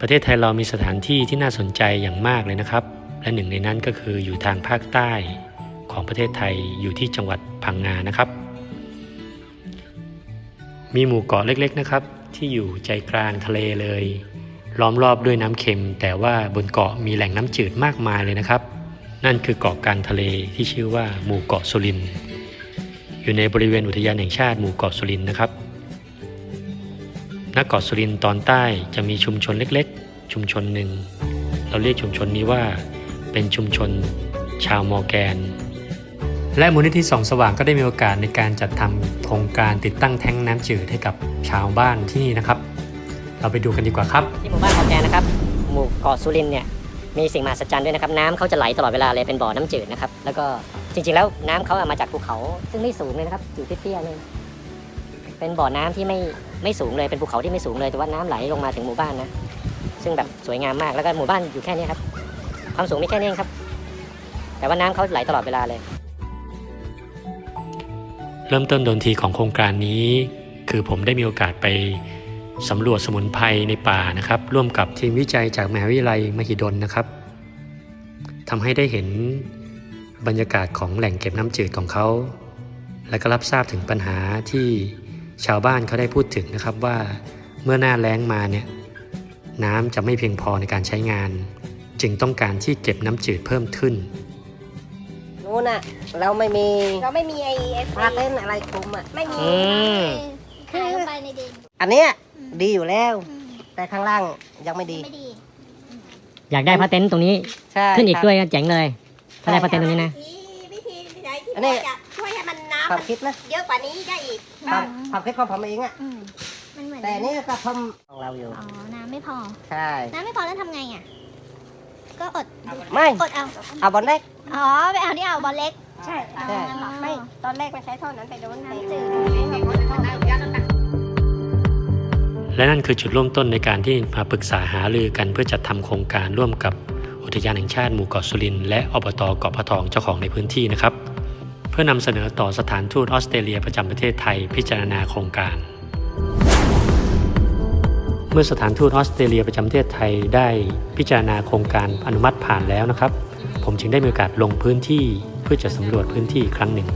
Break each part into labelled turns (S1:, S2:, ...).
S1: ประเทศไทยเรามีสถานที่ที่น่าสนใจอย่างมากเลยนะครับ และหนึ่งในนั้นก็คืออยู่ทางภาคใต้ของประเทศไทยอยู่ที่จังหวัดพังงานะครับ มีหมู่เกาะเล็กๆนะครับ ที่อยู่ใจกลางทะเลเลย ล้อมรอบด้วยน้ำเค็ม แต่ว่าบนเกาะมีแหล่งน้ำจืดมากมายเลยนะครับ นั่นคือเกาะกลางทะเลที่ชื่อว่าหมู่เกาะสุรินอยู่ในบริเวณอุทยานแห่งชาติหมู่เกาะสุรินนะครับ ณเกาะสุรินทร์ตอนใต้จะมีชุมชนเล็กๆ ชุมชนหนึ่ง เราเรียกชุมชนนี้ว่า เป็นชุมชนชาวมอร์แกน และมูลนิธิส่องสว่างก็ได้มีโอกาสในการจัดทำโครงการติดตั้งแท้งน้ำจืดให้กับชาวบ้านที่นี่นะครับ เราไปดูกันดีกว่าครับ
S2: ที่หมู่บ้านคอแกนนะครับ หมู่เกาะสุรินทร์เนี่ยมีสิ่งมหัศจรรย์ด้วยนะครับน้ำเขาจะไหลตลอดเวลาเลยเป็นบ่อน้ำจืดนะครับแล้วก็จริงๆแล้วน้ำเขาเอามาจากภูเขาซึ่งไม่สูงเลยนะครับอยู่เตี้ยๆเลย เป็นบ่อน้ำที่ไม่ไม่สูงเลยเป็นภูเขาที่ไม่สูงเลยแต่ว่าน้ำไหลลงมาถึงหมู่บ้านนะ ซึ่งแบบสวยงามมากแล้วก็หมู่บ้านอยู่แค่นี้ครับ ความสูงไมีแค่นี้ครับ แต่ว่าน้ำเขาไหลตลอดเวลาเลย
S1: เริ่มต้นดนทีของโครงการนี้ คือผมได้มีโอกาสไปสำรวจสมุนไพรในป่านะครับ ร่วมกับทีมวิจัยจากมหาวิทยาลัยมหิดลนะครับทำให้ได้เห็นบรรยากาศของแหล่งเก็บน้ำจืดของเขา และก็รับทราบถึงปัญหาที่ ชาวบ้านเขาได้พูดถึงนะครับว่าเมื่อหน้าแล้งมาเนี่ยน้ำจะไม่เพียงพอในการใช้งาน จึงต้องการที่เก็บน้ำจืดเพิ่มขึ้น
S3: นู้นน่ะเราไม่มี
S4: เราไม่มีไอเอฟ
S3: พาเต้นอะไรคุมอะ
S4: ไม่มี
S2: อืม
S4: ขายลงไปในดิน
S3: อันเนี้ยดีอยู่แล้ว
S4: อืม
S3: แต่ข้างล่างยังไม่ดี
S4: ไม่ดี
S2: อยากได้พาเต็นท์ตรงนี้
S3: ใช่
S2: ขึ้นอีก
S3: ครับ
S2: ด้วยก็เจ๋งเลยถ้าได้พาเต็นท์ตรงนี้นะ
S4: วิธีวิธีไหนที่
S3: อัน
S4: พ
S3: นี้
S4: อจะ
S3: ควา
S4: มั
S3: ม
S4: น
S3: คิดนะ
S4: เยอะกว่านี้ได้อีก
S3: ความความคิดของผมเองอะ
S4: อืมมันเหมือน
S3: แต่นี่ก็ทำของเราอยู่
S4: อ๋อ น้ำไม่พอ
S3: ใช่
S4: น้ำไม่พอแล้วทำไงอะ ก็อด
S3: ไม่
S4: อดเอา
S3: เอาบอลเล็ก
S4: อ๋อ ไปเอาที่เอาบอลเล็ก ใช่
S3: ใช่
S4: ไม่ ตอนแรกมันใช้ท่อนั้นไปโดนน้ำจืด
S1: และนั่นคือจุดเริ่มต้นในการที่มาปรึกษาหารือกันเพื่อจัดทำโครงการร่วมกับอุทยานแห่งชาติหมู่เกาะสุรินทร์และอบตเกาะพะทองเจ้าของในพื้นที่นะครับเพื่อนำเสนอต่อสถานทูตออสเตรเลียประจำประเทศไทยพิจารณาโครงการ เมื่อสถานทูตออสเตรเลียประจำประเทศไทยได้พิจารณาโครงการอนุมัติผ่านแล้วนะครับ ผมจึงได้มีโอกาสลงพื้นที่เพื่อจะสำรวจพื้นที่อีกครั้งหนึ่ง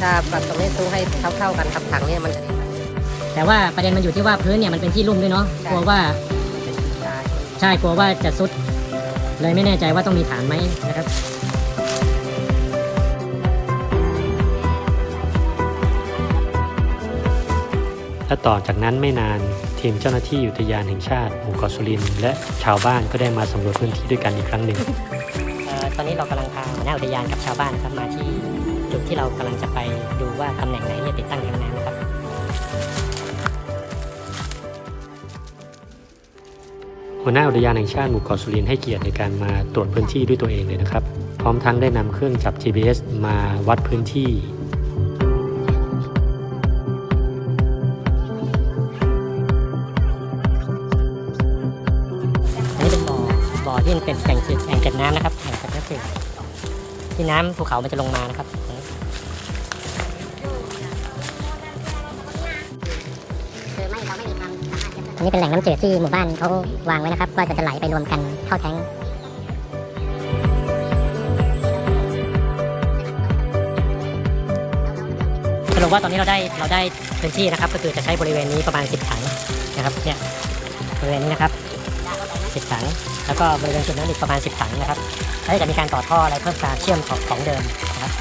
S3: ถ้าปรับตรงนี้ซูให้เท่าๆกันครับถังเนี่ยมันจะดี
S2: แต่ว่าประเด็นมันอยู่ที่ว่าพื้นเนี่ยมันเป็นที่ลุ่มด้วยเนาะกลัวว่า
S3: ใช่
S2: กลัวว่าจะซุด เลยไม่แน่ใจว่าต้องมีฐานไหมนะครับ
S1: และต่อจากนั้นไม่นานทีมเจ้าหน้าที่อุทยานแห่งชาติหมู่เกาะสุรินทร์และชาวบ้านก็ได้มาสำรวจพื้นที่ด้วยกันอีกครั้งหนึ่ง
S2: เอ่อตอนนี้เรากำลังพาหัวหน้าอุทยานกับชาวบ้านนะครับมาที่จุดที่เรากำลังจะไปดูว่าตำแหน่งไหนเนี่ยติดตั้งแทงน้ำนะครับ
S1: หัวหน้าอุทยานแห่งชาติหมู่เกาะสุรินให้เกียรติในการมาตรวจพื้นที่ด้วยตัวเองเลยนะครับ พร้อมทั้งได้นำเครื่องจับ GPS มาวัดพื้นที่
S2: อันนี้เป็นบ่อ บ่อที่มันเป็นแอ่งจืดแอ่งเก็บน้ำนะครับ แอ่งเก็บน้ำจืดที่น้ำภูเขามันจะลงมานะครับ อันนี้เป็นแหล่งน้ำจืดที่หมู่บ้านเขาวางไว้นะครับว่าจะไหลไปรวมกันเข้าแท้งสรุปว่าตอนนี้เราได้เราได้พื้นที่นะครับ ก็คือจะใช้บริเวณนี้ประมาณ 10 ถังนะครับเนี่ยบริเวณนี้นะครับ10 ถัง แล้วก็บริเวณจุดนั้นอีกประมาณ 10 ถังนะครับแล้วจะมีการต่อท่ออะไรเพิ่มการเชื่อมของของเดิมนะครับ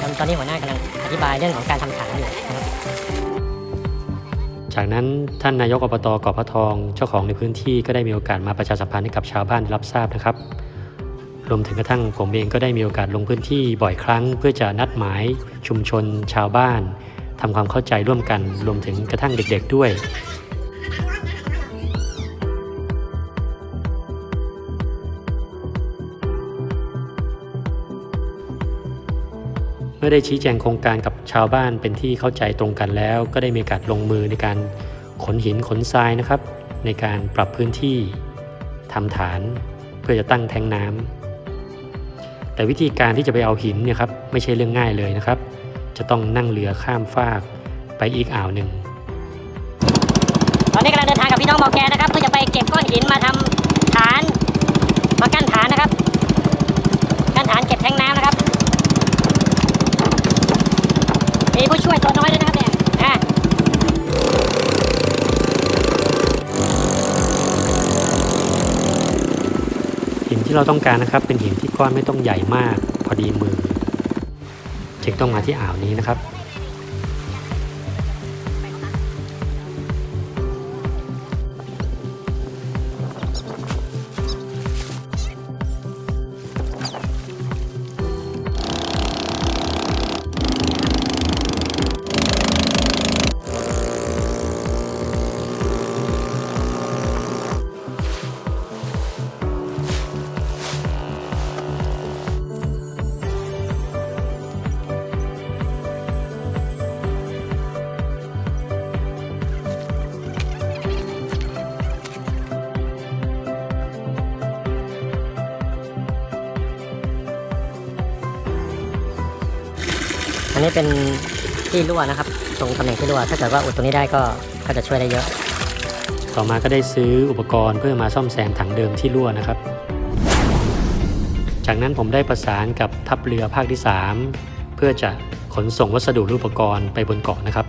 S2: ตอนตอนนี้หัวหน้ากำลังอธิบายเรื่องของการทำถังอยู่นะครับ
S1: จากนั้นท่านนายกอบตเกาะพะทองเจ้าของในพื้นที่ก็ได้มีโอกาสมาประชาสัมพันธ์ให้กับชาวบ้านรับทราบนะครับ รวมถึงกระทั่งผมเองก็ได้มีโอกาสลงพื้นที่บ่อยครั้ง เพื่อจะนัดหมายชุมชนชาวบ้านทำความเข้าใจร่วมกัน รวมถึงกระทั่งเด็กๆด้วย มื่อได้ชี้แจงโครงการกับชาวบ้านเป็นที่เข้าใจตรงกันแล้ว ก็ได้มีการลงมือในการขนหินขนทรายนะครับ ในการปรับพื้นที่ทำฐาน เพื่อจะตั้งแทงน้ำแต่วิธีการที่จะไปเอาหินเนี่ยครับไม่ใช่เรื่องง่ายเลยนะครับ จะต้องนั่งเรือข้ามฟากไปอีกอ่าวหนึ่ง
S2: ตอนนี้กำลังเดินทางกับพี่น้องมอแกนนะครับเพื่อจะไปเก็บก้อนหินมาทำฐาน มากั้นฐานนะครับ กั้นฐานเก็บแทงน้ำนะครับ มีผู้ช่วยตัวน้อยด้วยนะครับเนี่ยอะ
S1: หินที่เราต้องการนะครับ เป็นหินที่ก้อนไม่ต้องใหญ่มากพอดีมือ จึงต้องมาที่อ่าวนี้นะครับ
S2: นนี้เป็นที่รั่วนะครับ ตรงตำแหน่งที่รั่ว ถ้าเกิดว่าอุดตรงนี้ได้ก็ก็จะช่วยได้เยอะ
S1: ต่อมาก็ได้ซื้ออุปกรณ์เพื่อมาซ่อมแซมถังเดิมที่รั่วนะครับ จากนั้นผมได้ประสานกับทัพเรือภาคที่ 3 เพื่อจะขนส่งวัสดุหรืออุปกรณ์ไปบนเกาะนะครับ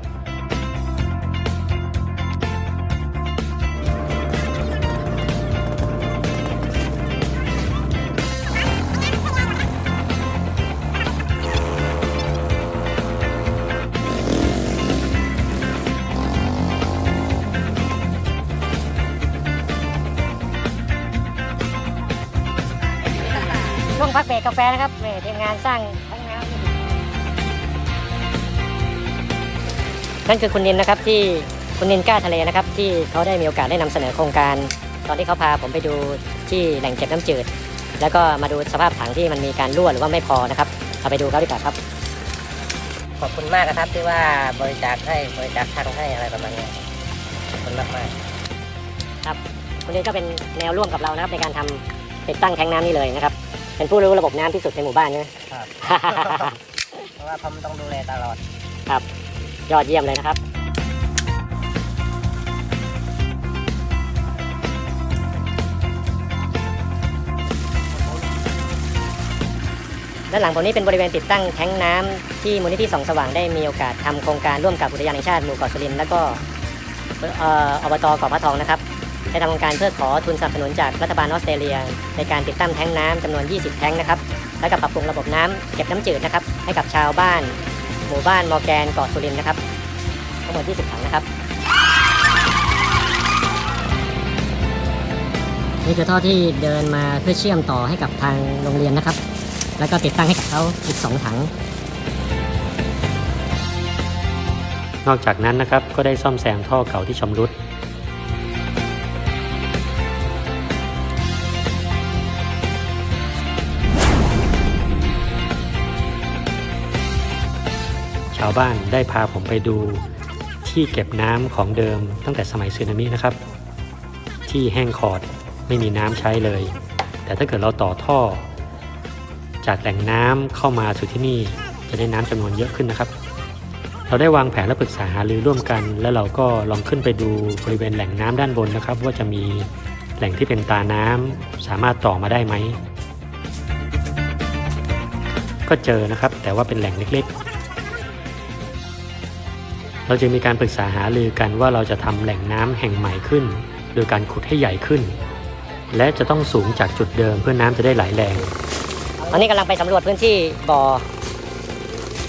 S2: ช่วงพักเบรกกาแฟนะครับเบรกทีมงานสร้างทั้งน้ำนั่นคือคุณนินนะครับที่คุณนินกล้าทะเลนะครับ ที่เขาได้มีโอกาสได้นำเสนอโครงการ ตอนที่เขาพาผมไปดูที่แหล่งเก็บน้ำจืด แล้วก็มาดูสภาพถังที่มันมีการรั่วหรือว่าไม่พอนะครับเอาไปดูเขาดีกว่าครับ
S3: ขอบคุณมากนะครับที่ว่าบริจาคให้บริจาคทางให้อะไรประมาณเนี้ยขอบคุณมากมาก
S2: คุณนินก็เป็นแนวร่วมกับเรานะครับในการทำติดตั้งแทงน้ำนี่เลยนะครับ เป็นผู้รู้ระบบน้ำที่สุดในหมู่บ้านใช่ไหม
S3: ๆครับ เพราะว่าผมต้องดูแลตลอด
S2: ยอดเยี่ยมเลยนะครับ ด้านหลังผมนี้เป็นบริเวณติดตั้งแท้งน้ำที่มูลนิธิสองสว่างได้มีโอกาสทำโครงการร่วมกับอุทยานแห่งชาติหมู่เกาะสุรินทร์แล้วก็เอ่ออบตเกาะพระทองนะครับ ได้ทำการเพื่อขอทุนสนับสนุนจากรัฐบาลออสเตรเลีย ในการติดตั้งแท้งน้ำจำนวน 20 แท้งนะครับ และก็ปรับปรุงระบบน้ำเก็บน้ำจืดนะครับ ให้กับชาวบ้าน หมู่บ้านมอร์แกนเกาะสุรินนะครับ ทั้งหมด 20 ถังนะครับ นี่คือท่อที่เดินมาเพื่อเชื่อมต่อให้กับทางโรงเรียนนะครับ แล้วก็ติดตั้งให้กับเขาอีก 2 ถัง
S1: นอกจากนั้นนะครับก็ได้ซ่อมแซมท่อเก่าที่ชำรุด บ้านได้พาผมไปดู ที่เก็บน้ำของเดิมตั้งแต่สมัยสึนามินะครับ ที่แห้งขอดไม่มีน้ำใช้เลย แต่ถ้าเกิดเราต่อท่อ จากแหล่งน้ำเข้ามาสู่ที่นี่จะได้น้ำจำนวนเยอะขึ้นนะครับ เราได้วางแผนและปรึกษาหารือร่วมกัน แล้วเราก็ลองขึ้นไปดูบริเวณแหล่งน้ำด้านบนนะครับ ว่าจะมีแหล่งที่เป็นตาน้ำสามารถต่อมาได้ไหมก็เจอนะครับ แต่ว่าเป็นแหล่งเล็ก เราจึงมีการปรึกษาหารือกันว่าเราจะทำแหล่งน้ำแห่งใหม่ขึ้น โดยการขุดให้ใหญ่ขึ้น และจะต้องสูงจากจุดเดิมเพื่อน้ำจะได้ไหลแรง
S2: ตอนนี้กำลังไปสำรวจพื้นที่บ่อ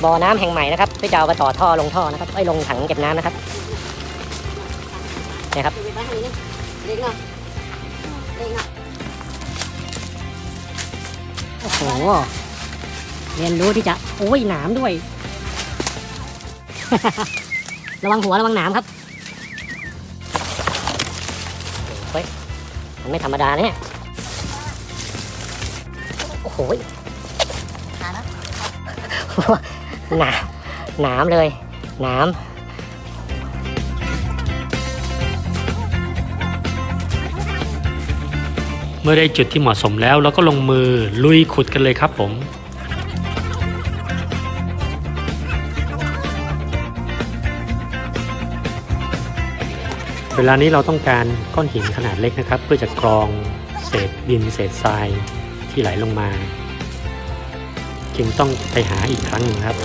S2: บ่อน้ำแห่งใหม่นะครับเพื่อจะเอาไปต่อท่อลงท่อนะครับไอ้ลงถังเก็บน้ำนะครับเนี่ยครับโอ้โหเรียนรู้ที่จะโอ้ยหนามด้วย ระวังหัวระวังหนามครับเฮ้ยมันไม่ธรรมดาเนี่ยโอ้โหหนามหนามเลยหนาม
S1: เมื่อได้จุดที่เหมาะสมแล้วเราก็ลงมือลุยขุดกันเลยครับผม เวลานี้เราต้องการก้อนหินขนาดเล็กนะครับ เพื่อจะกรองเศษดินเศษทรายที่ไหลลงมา จึงต้องไปหาอีกครั้งนึงครับ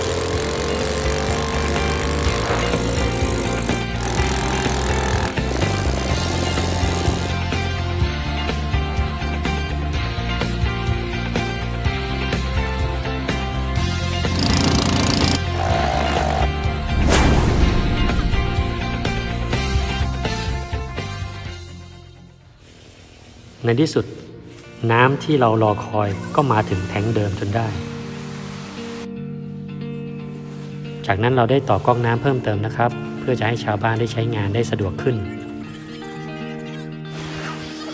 S1: ในที่สุด น้ำที่เรารอคอยก็มาถึงแทงเดิมจนได้ จากนั้นเราได้ต่อก๊อกน้ำเพิ่มเติมนะครับ เพื่อจะให้ชาวบ้านได้ใช้งานได้สะดวกขึ้น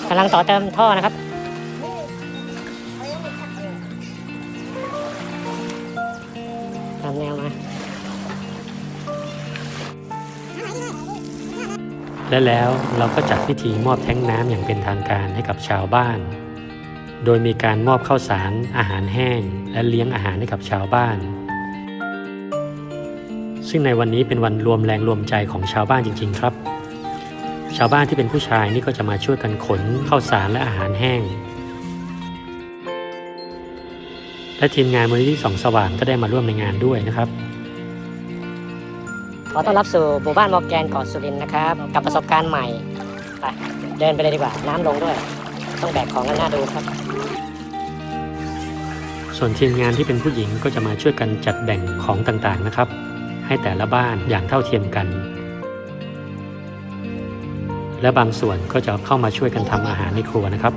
S2: กำลังต่อเติมท่อนะครับตามแนวมา
S1: และแล้วเราก็จัดพิธีมอบแท้งน้ำอย่างเป็นทางการให้กับชาวบ้าน โดยมีการมอบข้าวสารอาหารแห้ง และเลี้ยงอาหารให้กับชาวบ้าน ซึ่งในวันนี้เป็นวันรวมแรงรวมใจของชาวบ้านจริง ๆ ครับ ชาวบ้านที่เป็นผู้ชายนี่ก็จะมาช่วยกันขนข้าวสารและอาหารแห้ง และทีมงานมูลนิธิสองสว่างก็ได้มาร่วมในงานด้วยนะครับ
S2: ขอต้อนรับสู่หมู่บ้านมอแกนเกาะสุรินทร์นะครับ กับประสบการณ์ใหม่ไปเดินไปเลยดีกว่า น้ำลงด้วย ต้องแบกของกันหน้าดูครับ
S1: ส่วนทีมงานที่เป็นผู้หญิงก็จะมาช่วยกันจัดแบ่งของต่างๆนะครับ ให้แต่ละบ้านอย่างเท่าเทียมกัน และบางส่วนก็จะเข้ามาช่วยกันทำอาหารในครัวนะครับ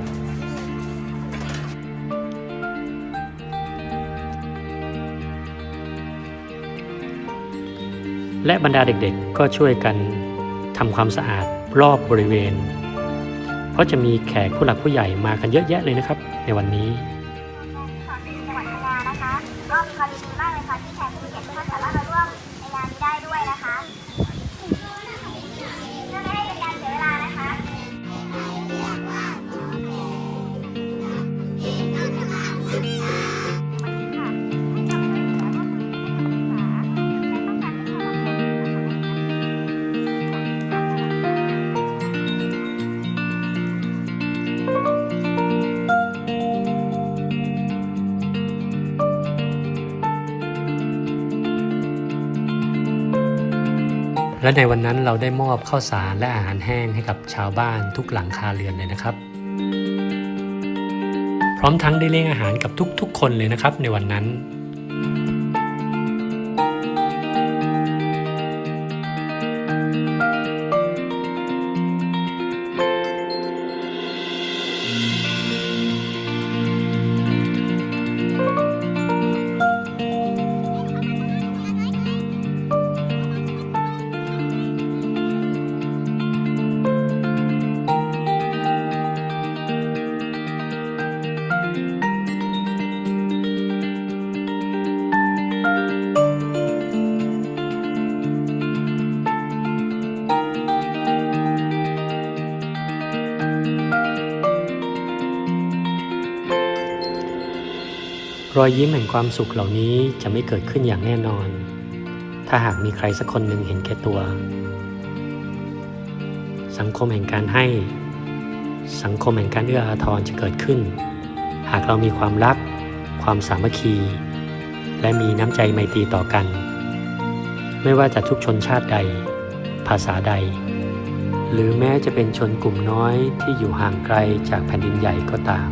S1: และบรรดาเด็กๆก็ช่วยกันทำความสะอาดรอบบริเวณ เพราะจะมีแขกผู้หลักผู้ใหญ่มากันเยอะแยะเลยนะครับ ในวันนี้ และในวันนั้นเราได้มอบข้าวสารและอาหารแห้งให้กับชาวบ้านทุกหลังคาเรือนเลยนะครับ พร้อมทั้งได้เลี้ยงอาหารกับทุกๆ คนเลยนะครับในวันนั้น รอยยิ้มแห่งความสุขเหล่านี้จะไม่เกิดขึ้นอย่างแน่นอน ถ้าหากมีใครสักคนหนึ่งเห็นแก่ตัว สังคมแห่งการให้ สังคมแห่งการเอื้ออาทรจะเกิดขึ้น หากเรามีความรัก ความสามัคคี และมีน้ำใจไมตรีต่อกัน ไม่ว่าจะทุกชนชาติใด ภาษาใด หรือแม้จะเป็นชนกลุ่มน้อยที่อยู่ห่างไกลจากแผ่นดินใหญ่ก็ตาม